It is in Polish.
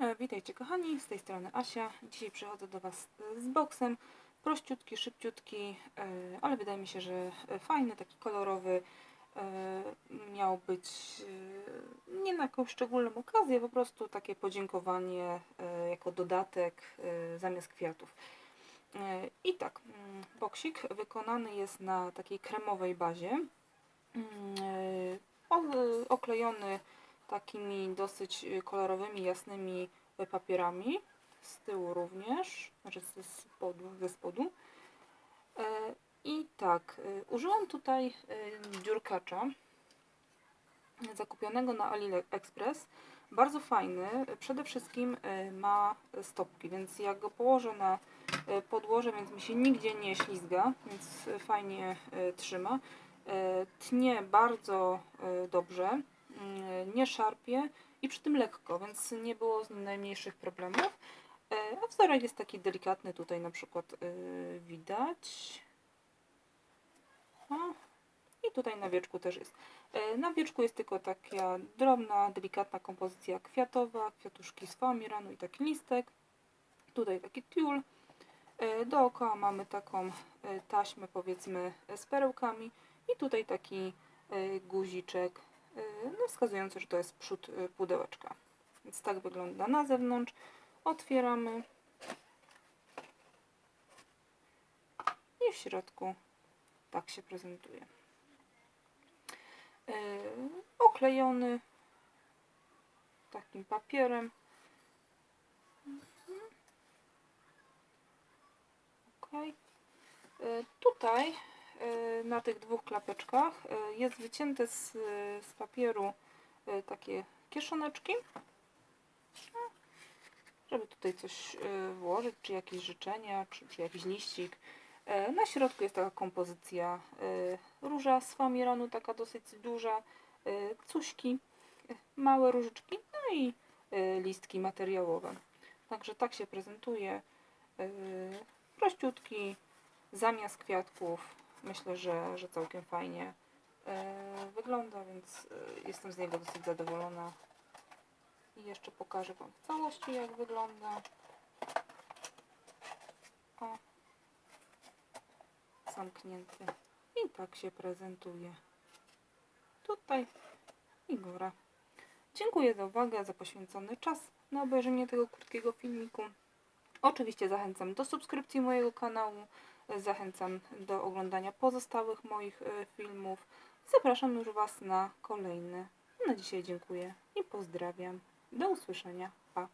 E, Witajcie kochani, z tej strony Asia. Dzisiaj przychodzę do Was e, z boksem. Prościutki, szybciutki, e, ale wydaje mi się, że fajny, taki kolorowy. Miał być nie na jakąś szczególną okazję, po prostu takie podziękowanie jako dodatek zamiast kwiatów. I tak, mm, boksik wykonany jest na takiej kremowej bazie. Mm, Oklejony takimi dosyć y, kolorowymi, jasnymi y, papierami. Z tyłu również, znaczy ze spodu. Ze spodu. E, I tak, y, użyłam tutaj dziurkacza zakupionego na AliExpress. Bardzo fajny. Przede wszystkim ma stopki, więc jak go położę na podłoże, więc mi się nigdzie nie ślizga, więc fajnie trzyma. E, Tnie bardzo dobrze, nie szarpie i przy tym lekko, więc nie było z najmniejszych problemów. E, A wzorek jest taki delikatny, tutaj na przykład y, widać. O, I tutaj na wieczku też jest. E, Na wieczku jest tylko taka drobna, delikatna kompozycja kwiatowa, kwiatuszki z famiranu i taki listek. Tutaj taki tiul. E, Dookoła mamy taką e, taśmę powiedzmy e, z perełkami i tutaj taki e, guziczek e, no, wskazujący, że to jest przód e, pudełeczka. Więc tak wygląda na zewnątrz. Otwieramy. I w środku tak się prezentuje. E, Oklejony takim papierem. Ok. Tutaj e, na tych dwóch klapeczkach e, jest wycięte z, z papieru e, takie kieszoneczki, No, żeby tutaj coś włożyć, czy jakieś życzenia, czy, czy jakiś liścik. Na środku jest taka kompozycja róża z famiranu, taka dosyć duża, cuśki, małe różyczki, no i listki materiałowe. Także tak się prezentuje. Prościutki, zamiast kwiatków. Myślę, że, że całkiem fajnie e, wygląda, więc e, jestem z niego dosyć zadowolona. I jeszcze pokażę Wam w całości, jak wygląda. O, zamknięty. I tak się prezentuje. Tutaj i góra. Dziękuję za uwagę, za poświęcony czas na obejrzenie tego krótkiego filmiku. Oczywiście zachęcam do subskrypcji mojego kanału, zachęcam do oglądania pozostałych moich e, filmów. Zapraszam już Was na kolejne. Na dzisiaj dziękuję i pozdrawiam. Do usłyszenia. Pa.